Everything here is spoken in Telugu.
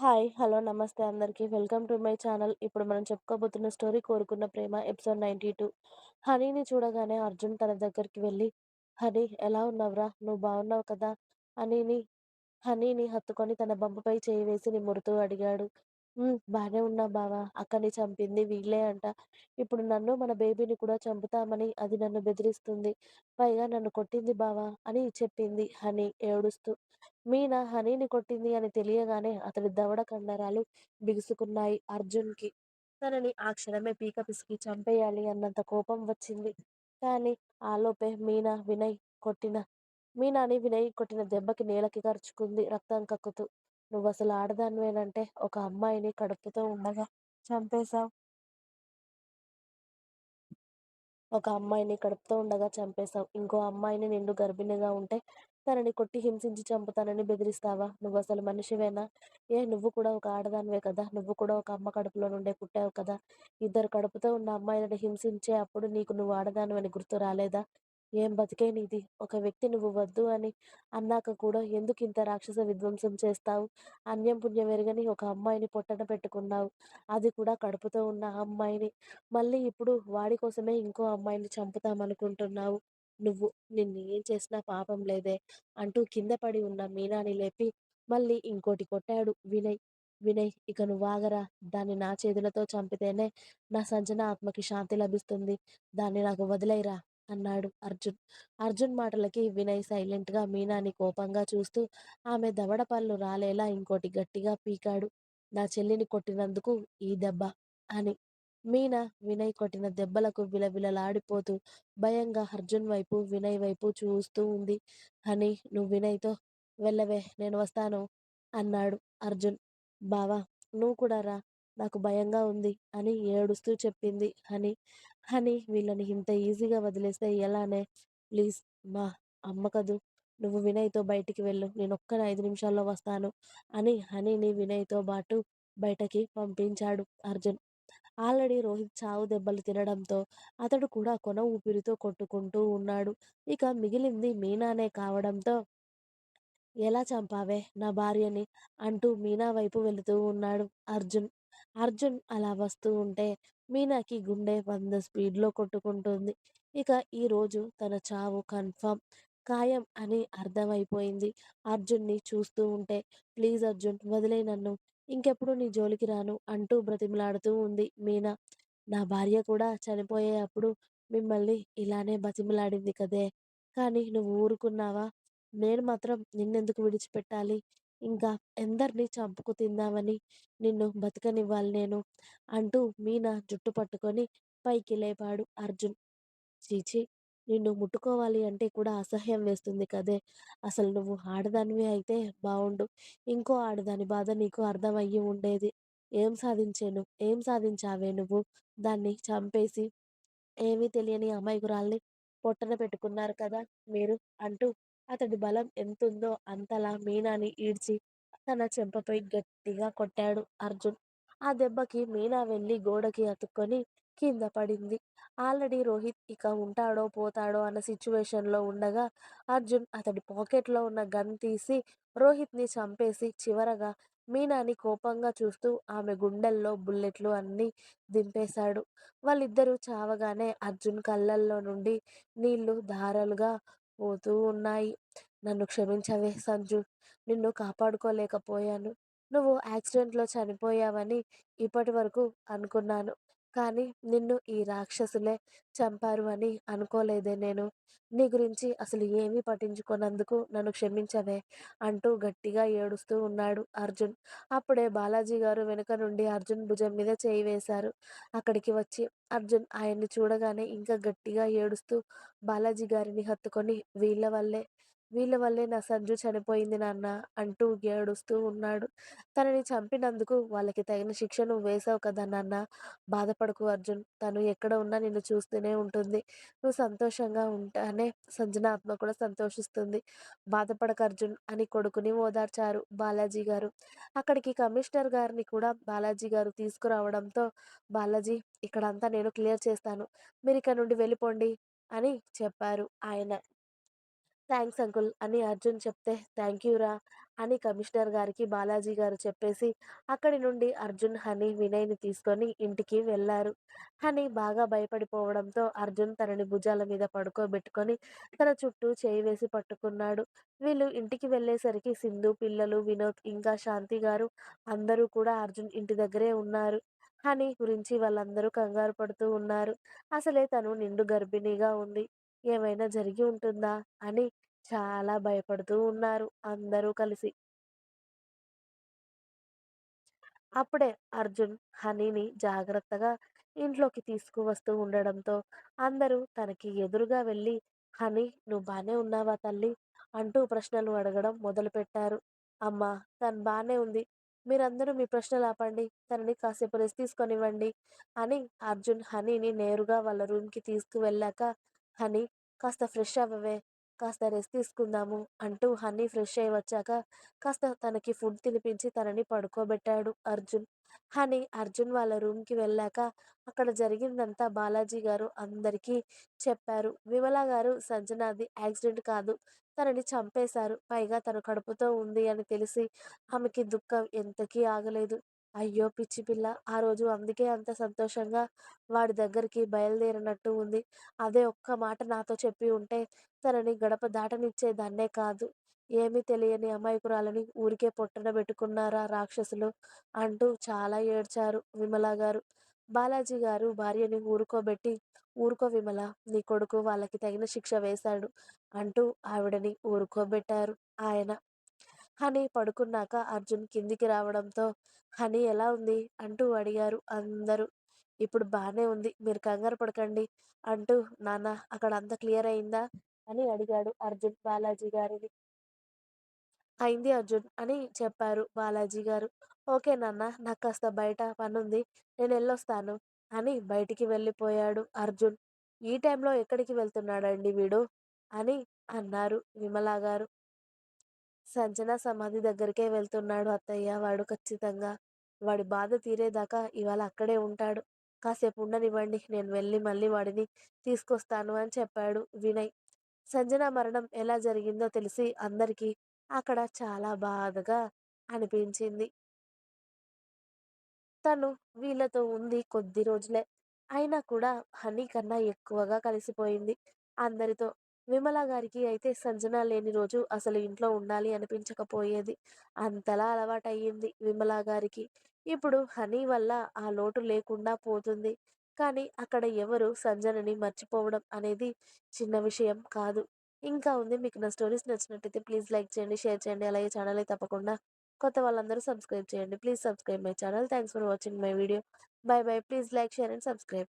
హాయ్! హలో! నమస్తే అందరికి. Welcome to my channel. ఇప్పుడు మనం చెప్పుకోబోతున్న స్టోరీ 'కోరుకున్న ప్రేమ' ఎపిసోడ్ 92. హనీని చూడగానే అర్జున్ తన దగ్గరికి వెళ్ళి హనీ ఎలా ఉన్నావురా? నువ్వు బాగున్నావు కదా? హనీని హనీని హత్తుకొని తన బొమ్మపై చేయి వేసి నిమురుతూ అడిగాడు. హ్మ్. బానే ఉన్నా బావా! అక్కని చంపింది వీళ్ళే అంట. ఇప్పుడు నన్ను, మన బేబీని కూడా చంపుతామని అది నన్ను బెదిరిస్తుంది. పైగా నన్ను కొట్టింది బావా! అని చెప్పింది హనీ ఏడుస్తూ. మీనా హనీని కొట్టింది అని తెలియగానే అతడి దవడ కండరాలు బిగుసుకున్నాయి అర్జున్‌కి. తనని ఆ క్షణమే పీక పిసికి చంపేయాలి అన్నంత కోపం వచ్చింది. కానీ ఆలోపే మీనా వినయ్ కొట్టిన మీనాని వినయ్ కొట్టిన దెబ్బకి నేలకి కరుచుకుంది రక్తం కక్కుతూ. నువ్వు అసలు ఆడదానివేనంటే ఒక అమ్మాయిని కడుపుతో ఉండగా చంపేశావు. ఒక అమ్మాయిని కడుపుతో ఉండగా చంపేశావు. ఇంకో అమ్మాయిని నిండు గర్భిణిగా ఉంటే తనని కొట్టి హింసించి చంపుతానని బెదిరిస్తావా? నువ్వు అసలు మనిషివేనా? ఏ నువ్వు కూడా ఒక ఆడదానివే కదా! నువ్వు కూడా ఒక అమ్మ కడుపులో నుండే పుట్టావు కదా! ఇద్దరు కడుపుతో ఉన్న అమ్మాయిలను హింసించే అప్పుడు నీకు నువ్వు ఆడదానివని గుర్తు రాలేదా? ఏం బతికే నీది? ఒక వ్యక్తి నువ్వు వద్దు అని అన్నాక కూడా ఎందుకు ఇంత రాక్షస విధ్వంసం చేస్తావు? అన్యం పుణ్యం ఎరగని ఒక అమ్మాయిని పొట్టన పెట్టుకున్నావు. అది కూడా కడుపుతో ఉన్న అమ్మాయిని. మళ్ళీ ఇప్పుడు వాడి కోసమే ఇంకో అమ్మాయిని చంపుతామనుకుంటున్నావు. నువ్వు నిన్ను ఏం చేసినా పాపం లేదే అంటూ కింద పడి ఉన్న మీనాని లేపి మళ్ళీ ఇంకోటి కొట్టాడు వినయ్. వినయ్ ఇక నువ్వు ఆగరా దాన్ని నా చేతులతో చంపితేనే నా సంజన ఆత్మకి శాంతి లభిస్తుంది. దాన్ని నాకు వదిలేరా అన్నాడు అర్జున్. అర్జున్ మాటలకి వినయ్ సైలెంట్‌గా మీనాని కోపంగా చూస్తూ ఆమె దవడ పళ్ళు రాలేలా ఇంకోటి గట్టిగా పీకాడు. నా చెల్లిని కొట్టినందుకు ఈ దెబ్బ అని. మీనా వినయ్ కొట్టిన దెబ్బలకు విలవిలలాడిపోతూ భయంగా అర్జున్ వైపు, వినయ్ వైపు చూస్తూ ఉంది. అని నువ్వు వినయ్‌తో వెళ్ళవే నేను వస్తాను అన్నాడు అర్జున్. బావా! నువ్వు కూడా రా! నాకు భయంగా ఉంది అని ఏడుస్తూ చెప్పింది హనీ. హనీ వీళ్ళని ఇంత ఈజీగా వదిలేస్తే ఎలానే? ప్లీజ్ మా అమ్మ కదూ! నువ్వు వినయ్‌తో బయటికి వెళ్ళు. నేను నేనొక్కనే ఐదు నిమిషాల్లో వస్తాను అని హనీని వినయ్‌తో పాటు బయటకి పంపించాడు అర్జున్. ఆల్రెడీ రోహిత్ చావు దెబ్బలు తినడంతో అతడు కూడా కొన ఊపిరితో కొట్టుకుంటూ ఉన్నాడు. ఇక మిగిలింది మీనానే కావడంతో ఎలా చంపావే నా భార్యని? అంటూ మీనా వైపు వెళుతూ ఉన్నాడు అర్జున్. అర్జున్ అలా వస్తూ ఉంటే మీనాకి గుండె వంద స్పీడ్‌లో కొట్టుకుంటుంది ఇక ఈరోజు తన చావు కన్ఫర్మ్, ఖాయం అని అర్థమైపోయింది అర్జున్‌ని చూస్తూ ఉంటే. ప్లీజ్ అర్జున్ వదిలే నన్ను. ఇంకెప్పుడు నీ జోలికి రాను అంటూ బ్రతిమలాడుతూ ఉంది మీనా. నా భార్య కూడా చనిపోయే అప్పుడు మిమ్మల్ని ఇలానే బతిమిలాడింది కదే! కానీ నువ్వు ఊరుకున్నావా? నేను మాత్రం నిన్నెందుకు విడిచిపెట్టాలి? ఇంకా ఎందరిని చంపుకు తిందామని నిన్ను బతకనివ్వాలి నేను? అంటూ మీనా జుట్టు పట్టుకొని పైకి లేపాడు అర్జున్. చీచి నిన్ను ముట్టుకోవాలి అంటే కూడా అసహ్యం వేస్తుంది కదే! అసలు నువ్వు ఆడదానివి అయితే బాగుండు ఇంకో ఆడదాని బాధ నీకు అర్థమయ్యి ఉండేది. ఏం సాధించాను ఏం సాధించావే నువ్వు? దాన్ని చంపేసి ఏమీ తెలియని అమాయకురాల్ని పొట్టన పెట్టుకున్నారు కదా మీరు అంటూ అతడి బలం ఎంతుందో అంతలా మీనాని ఈడ్చి తన చెంపపై గట్టిగా కొట్టాడు అర్జున్. ఆ దెబ్బకి మీనా వెళ్ళి గోడకి అతుక్కొని కింద పడింది. ఆల్రెడీ రోహిత్ ఇక ఉంటాడో పోతాడో అన్న సిచ్యువేషన్లో ఉండగా అర్జున్ అతడి పాకెట్‌లో ఉన్న గన్ తీసి రోహిత్‌ని చంపేసి చివరగా మీనాని కోపంగా చూస్తూ ఆమె గుండెల్లో బుల్లెట్లు అన్నీ దింపేశాడు. వాళ్ళిద్దరూ చావగానే అర్జున్ కళ్ళల్లో నుండి నీళ్ళు ధారలుగా పోతూ ఉన్నాయి. నన్ను క్షమించవే సంజు. నిన్ను కాపాడుకోలేకపోయాను. నువ్వు యాక్సిడెంట్‌లో చనిపోయావని ఇప్పటి వరకు అనుకున్నాను. కానీ నిన్ను ఈ రాక్షసులే చంపారు అని అనుకోలేదే నేను. నీ గురించి అసలు ఏమీ పట్టించుకోనందుకు నన్ను క్షమించవే అంటూ గట్టిగా ఏడుస్తూ ఉన్నాడు అర్జున్. అప్పుడే బాలాజీ గారు వెనుక నుండి అర్జున్ భుజం మీద చేయి వేశారు. అక్కడికి వచ్చి అర్జున్ ఆయన్ని చూడగానే ఇంకా గట్టిగా ఏడుస్తూ బాలాజీ గారిని హత్తుకొని వీళ్ళ వల్లే వీళ్ళ వల్లే నా సంజు చనిపోయింది నాన్న అంటూ ఏడుస్తూ ఉన్నాడు. తనని చంపినందుకు వాళ్ళకి తగిన శిక్ష నువ్వు వేశావు కదా నాన్న. బాధపడకు అర్జున్. తను ఎక్కడ ఉన్నా నిన్ను చూస్తూనే ఉంటుంది. నువ్వు సంతోషంగా ఉంటానే సంజన ఆత్మ కూడా సంతోషిస్తుంది. బాధపడక అర్జున్ అని కొడుకుని ఓదార్చారు బాలాజీ గారు. అక్కడికి కమిషనర్ గారిని కూడా బాలాజీ గారు తీసుకురావడంతో బాలాజీ ఇక్కడంతా నేను క్లియర్ చేస్తాను. మీరు ఇక్కడ నుండి వెళ్ళిపోండి అని చెప్పారు ఆయన. థ్యాంక్స్ అంకుల్ అని అర్జున్ చెప్తే, థ్యాంక్ యూ రా అని కమిషనర్ గారికి బాలాజీ గారు చెప్పేసి, అక్కడి నుండి అర్జున్, హనీ, వినయ్‌ని తీసుకొని ఇంటికి వెళ్ళారు హనీ బాగా భయపడిపోవడంతో అర్జున్ తనని భుజాల మీద పడుకోబెట్టుకొని, తన చుట్టూ చేయి వేసి పట్టుకున్నాడు. వీళ్ళు ఇంటికి వెళ్ళేసరికి సింధు, పిల్లలు, వినోద్, ఇంకా శాంతి గారు అందరూ కూడా అర్జున్ ఇంటి దగ్గరే ఉన్నారు. హనీ గురించి వాళ్ళందరూ కంగారు పడుతూ ఉన్నారు. అసలే తను నిండు గర్భిణిగా ఉంది. ఏమైనా జరిగి ఉంటుందా? అని చాలా భయపడుతూ ఉన్నారు అందరూ కలిసి. అప్పుడే అర్జున్ హనీని జాగ్రత్తగా ఇంట్లోకి తీసుకువస్తూ ఉండడంతో అందరూ తనకి ఎదురుగా వెళ్ళి, "హనీ నువ్వు బానే ఉన్నావా తల్లి అంటూ ప్రశ్నలు అడగడం మొదలుపెట్టారు. "అమ్మా తను బానే ఉంది. మీరందరూ మీ ప్రశ్నలు ఆపండి. తనని కాసేపు రెస్ట్ తీసుకోనివ్వండి" అని అర్జున్ హనీని నేరుగా వాళ్ళ రూమ్‌కి తీసుకువెళ్ళాక, "హనీ కాస్త ఫ్రెష్ అవ్వవే, కాస్త రెస్ట్ తీసుకుందాము" అంటూ హనీ ఫ్రెష్ అయ్యి వచ్చాక కాస్త తనకి ఫుడ్ తినిపించి తనని పడుకోబెట్టాడు అర్జున్. హనీ అర్జున్ వాళ్ళ రూమ్‌కి వెళ్ళాక అక్కడ జరిగిందంతా బాలాజీ గారు అందరికీ చెప్పారు. విమల గారు సంజనాది యాక్సిడెంట్ కాదు. తనని చంపేశారు. పైగా తన కడుపుతో ఉంది అని తెలిసి ఆమెకి దుఃఖం ఎంతకీ ఆగలేదు. అయ్యో పిచ్చి పిల్ల! ఆ రోజు అందుకే అంత సంతోషంగా వాడి దగ్గరికి బయలుదేరినట్టు ఉంది. అదే ఒక్క మాట నాతో చెప్పి ఉంటే తనని గడప దాటనిచ్చేదాన్నే కాదు. ఏమీ తెలియని అమాయకురాలని ఊరికే పొట్టన పెట్టుకున్నారా రాక్షసులు అంటూ చాలా ఏడ్చారు విమల గారు. బాలాజీ గారు భార్యని ఊరుకోబెట్టి, ఊరుకో విమల నీ కొడుకు వాళ్ళకి తగిన శిక్ష వేశాడు అంటూ ఆవిడని ఊరుకోబెట్టారు ఆయన. హనీ పడుకున్నాక అర్జున్ కిందికి రావడంతో హనీ ఎలా ఉంది అంటూ అడిగారు అందరూ. ఇప్పుడు బాగానే ఉంది. మీరు కంగారు పడకండి అంటూ నాన్న అక్కడ అంతా క్లియర్ అయిందా? అని అడిగాడు అర్జున్ బాలాజీ గారిని. అయింది అర్జున్ అని చెప్పారు బాలాజీ గారు. ఓకే నాన్న నాకు కాస్త బయట పనుంది. నేనెళ్ళొస్తాను అని బయటికి వెళ్ళిపోయాడు అర్జున్. ఈ టైంలో ఎక్కడికి వెళ్తున్నాడండి వీడు? అని అన్నారు విమలా గారు. సంజన సమాధి దగ్గరికే వెళ్తున్నాడు అత్తయ్య వాడు ఖచ్చితంగా. వాడి బాధ తీరేదాకా ఇవాళ అక్కడే ఉంటాడు. కాసేపు ఉండనివ్వండి. నేను వెళ్ళి మళ్ళీ వాడిని తీసుకొస్తాను అని చెప్పాడు వినయ్. సంజన మరణం ఎలా జరిగిందో తెలిసి అందరికీ అక్కడ చాలా బాధగా అనిపించింది. తను వీళ్ళతో ఉంది కొద్ది రోజులే. అయినా కూడా హనీ కన్నా ఎక్కువగా కలిసిపోయింది అందరితో. విమల గారికి అయితే సంజన లేని రోజు అసలు ఇంట్లో ఉండాలి అనిపించకపోయేది. అంతలా అలవాటయ్యింది విమల గారికి. ఇప్పుడు హనీ వల్ల ఆ లోటు లేకుండా పోతుంది. కానీ అక్కడ ఎవరు సంజనని మర్చిపోవడం అనేది చిన్న విషయం కాదు. ఇంకా ఉంది. మీకు నా స్టోరీస్ నచ్చినట్టయితే ప్లీజ్ లైక్ చేయండి, షేర్ చేయండి. అలాగే ఛానల్ తప్పకుండా కొత్త వాళ్ళందరూ సబ్స్క్రైబ్ చేయండి. Please subscribe my channel. Thanks for watching my video. Bye bye. Please like, share and subscribe.